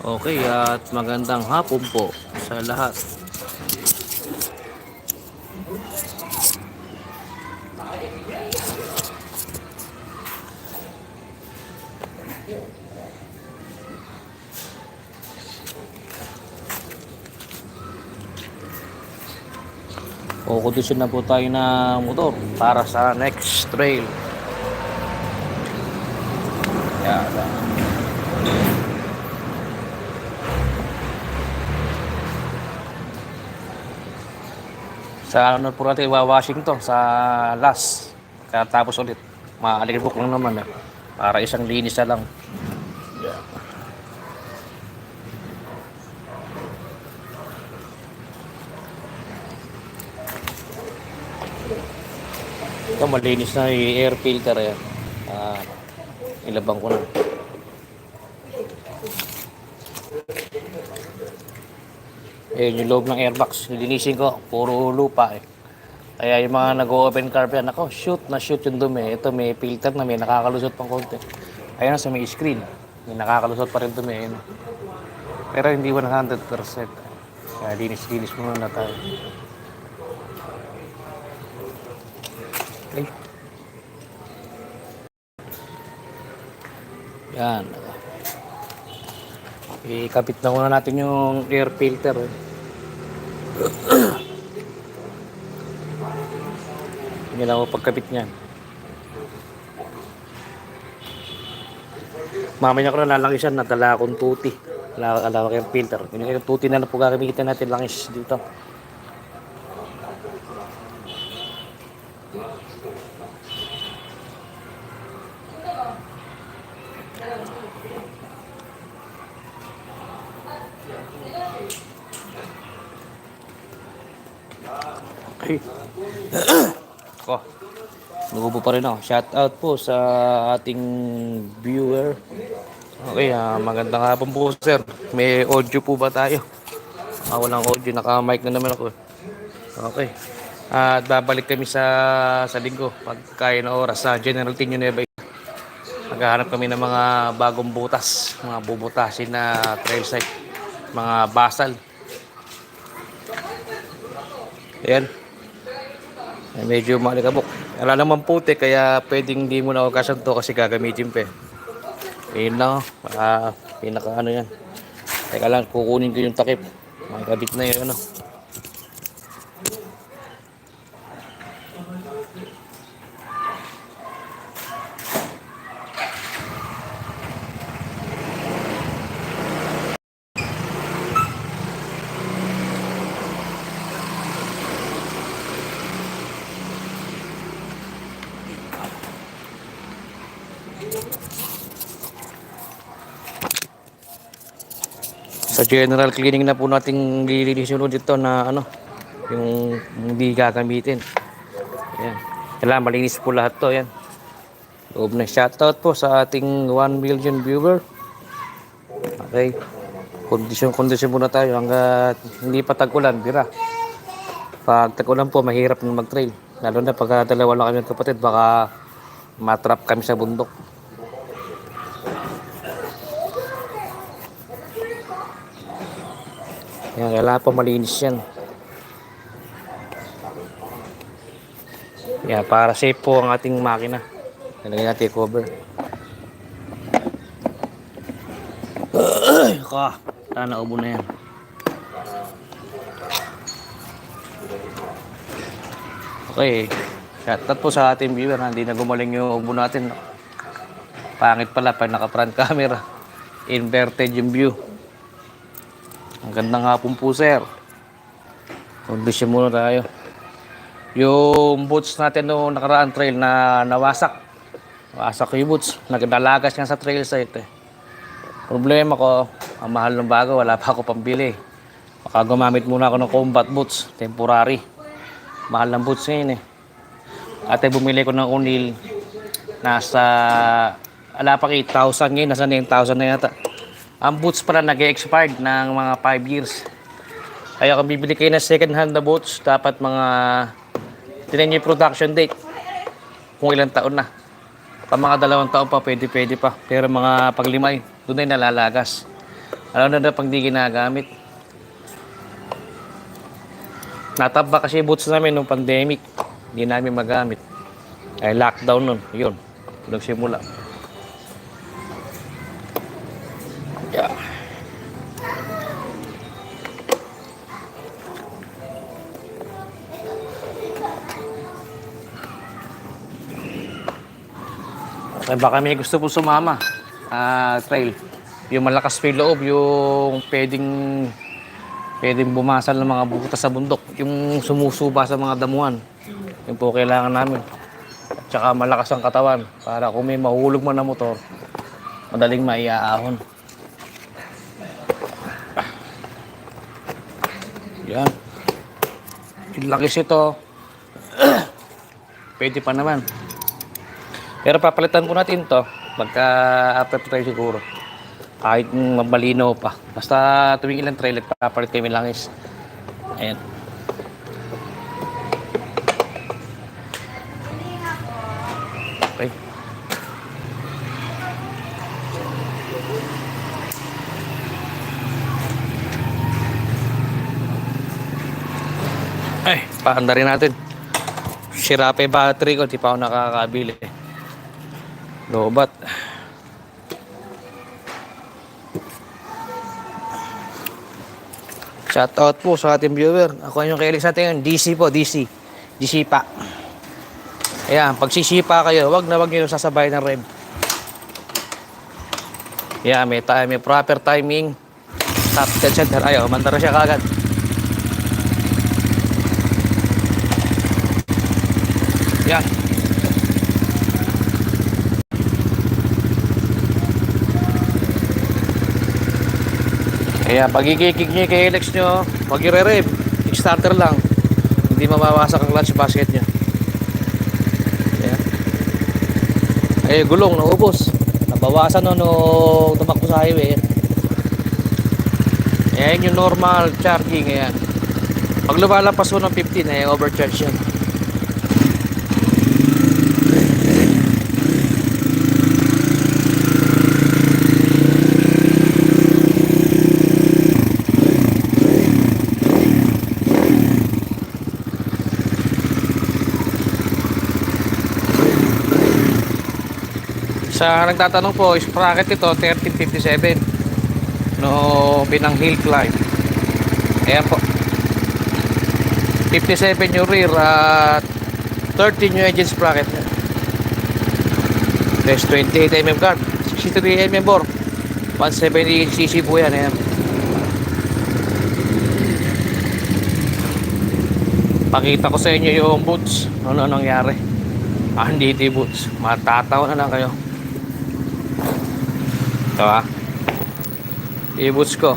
Okay, at magandang hapon po sa lahat. O kondisyon na po tayo ng motor para sa next trail. Yan. Sa ano po natin, iwa-washing to sa last. Kaya tapos ulit. Maalikabok lang naman eh. Para isang linis na lang. Ito malinis na yung air filter yan. Ah, ilabang ko na. Ayun yung loob ng airbox. Nilinisin ko. Puro lupa eh. Kaya yung mga nag-open carb yan, ako, shoot na shoot yung dumi. Ito may filter na may nakakalusot pang konti. Ayun sa may screen. May nakakalusot pa rin dumi. Ayun. Pero hindi 100%. Kaya linis-linis muna na tayo. Okay. Yan. Ikabit na muna natin yung air filter. eh. Hindi lang ako pagkabit niyan. Mamaya ko na lalangisan, nadala akong tuti. Wala akong air filter. Yun yung tuti na po gagamitin natin langis dito. Okay. Ko. Nubo pa rin ako. Shout out po sa ating viewer. Okay, ah, magandang hapon po sir. May audio po ba tayo? Ah, walang audio. Naka-mic na naman ako. Okay. At babalik kami sa sa linggo pagkaya na oras sa General Tinio Nueva. Maghahanap kami ng mga bagong butas, mga bubutasin na trail site, mga basal. Ayan. Eh, medyo malikabok. Wala naman puti kaya pwedeng di mo na okasyon to kasi gagamitin pa eh. Ayun na, uh, pinaka ano yan. Teka lang, kukunin ko yung takip. Makikabit na yun ano. Sa general cleaning na po nating lilinisin ulit dito na ano, yung hindi gagamitin. Ayan. Kailangan malinis po lahat to. Ayan. Loob na shoutout po sa ating 1 million viewer. Okay. Kondisyon, kondisyon muna tayo hanggat hindi pa tag-ulan, bira. Pag tag-ulan po, mahirap na mag-trail. Lalo na pag dalawa lang kami ng kapatid, baka matrap kami sa bundok. Yan, kailangan pa malinis yan. Yan, para safe po ang ating makina. Lalagyan natin cover. Ka. Sana ubo na yan. Okay. Shoutout po sa ating viewer hindi na gumaling yung ubo natin. Pangit pala pag naka-front camera. Inverted yung view. Ang gandang hapon po, sir. Kondisyon muna tayo. Yung boots natin noong nakaraan trail na nawasak. Wasak yung boots. Nagdalagas nga sa trail site eh. Problema ko, ang mahal ng bago, wala pa ako pambili. Baka gumamit muna ako ng combat boots, temporary. Mahal ng boots ngayon eh. Ate, bumili ko ng Unil. Nasa, ala pa 8,000 ngayon, nasa 9,000 na yata. Ang boots pala nag-expired ng mga 5 years. Kaya kung bibili kayo ng second hand na boots, dapat mga tinan yung production date. Kung ilang taon na. Pa mga dalawang taon pa, pwede pwede pa. Pero mga paglimay, doon ay nalalagas. Alam na na pang di ginagamit. Nataba kasi boots namin nung pandemic. Hindi namin magamit. Ay lockdown nun. Yun. Nagsimula. Yeah. Okay, baka may gusto po sumama. Ah, trail. Yung malakas pa loob, yung pwedeng pwedeng bumasal ng mga butas sa bundok. Yung sumusuba sa mga damuhan. Yung po kailangan namin. At saka malakas ang katawan para kung may mahulog man na motor, madaling maiaahon. Yan. Yung ito, pwede pa naman. Pero papalitan ko natin to pagka after try siguro. Kahit mabalino pa. Basta tuwing ilang trail, papalit kami langis. Ayan. Okay. Ay, paanda rin natin. Sira pa yung battery ko, di pa ako nakakabili. Lobat. Shout out po sa ating viewer. Ako yung kailis natin yun. DC po, DC. DC pa. Ayan, pag sisipa kayo, wag na wag nyo sasabay ng rev. Ayan, may, time, may proper timing. Top dead center. Ayaw, mandara siya kagad. Yan. Kaya pag ikikik nyo yung KLX nyo, huwag i-rev. Kickstarter lang. Hindi mamawasak ang clutch basket nyo. Ayan. Eh, gulong, naubos. Nabawasan no, no tumakbo sa highway. Ayan yung normal charging. Ayan. Pag lumalapas mo ng 15, eh, overcharge yan. Sa nagtatanong po, sprocket ito 1357 no binang hill climb. Ayan po. 57 yung rear at 13 yung engine sprocket niya. There's 28 mm guard, 63 mm bore. 170cc po yan. Ayan. Pakita ko sa inyo yung boots. Ano nangyari. Ah, hindi boots. Matatawa na lang kayo. Ito ah. Yung boots ko.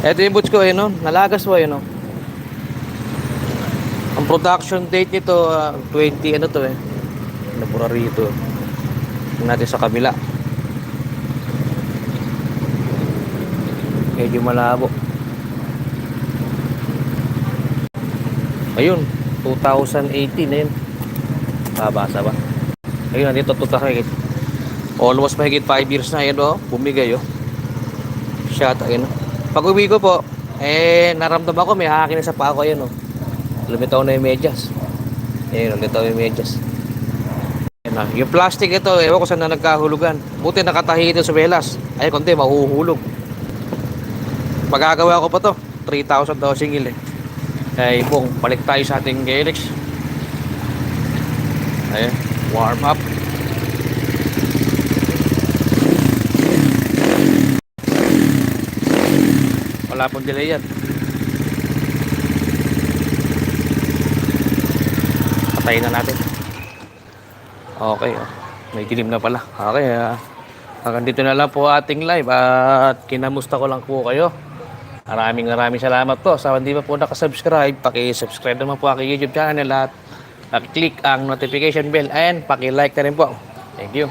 Ito yung ko, eh, no? Nalagas po, yun, no? Ang production date nito, ah, 20, ano to, eh. Napura rito. Tingnan natin sa kabila. Medyo malabo. Ayun, 2018 na yun. Babasa ba? Ayun, nandito 2018. Almost mahigit 5 years na yan. Bumigay oh. Shot ayun. oh. Pag uwi ko po, eh naramdaman ko may hakin sa paa ko ayun oh. Lumitaw na yung medyas. Ayun, lumitaw yung medyas. Ayun na. Yung plastic ito, ewan ko saan na nagkahulugan. Buti nakatahi ito sa velas. Ay, kundi mahuhulog. Magagawa ko pa to. 3,000 daw singil eh. Ay, bong, balik tayo sa ating Galix. Ayun, warm up. Wala pong delay yan. Patayin na natin. Okay, oh. may dilim na pala. Okay, ah. hanggang dito na lang po ating live at kinamusta ko lang po kayo. Maraming maraming salamat po. Sa hindi pa po nakasubscribe, paki-subscribe naman po aking YouTube channel at paki-click ang notification bell and paki-like na rin po. Thank you.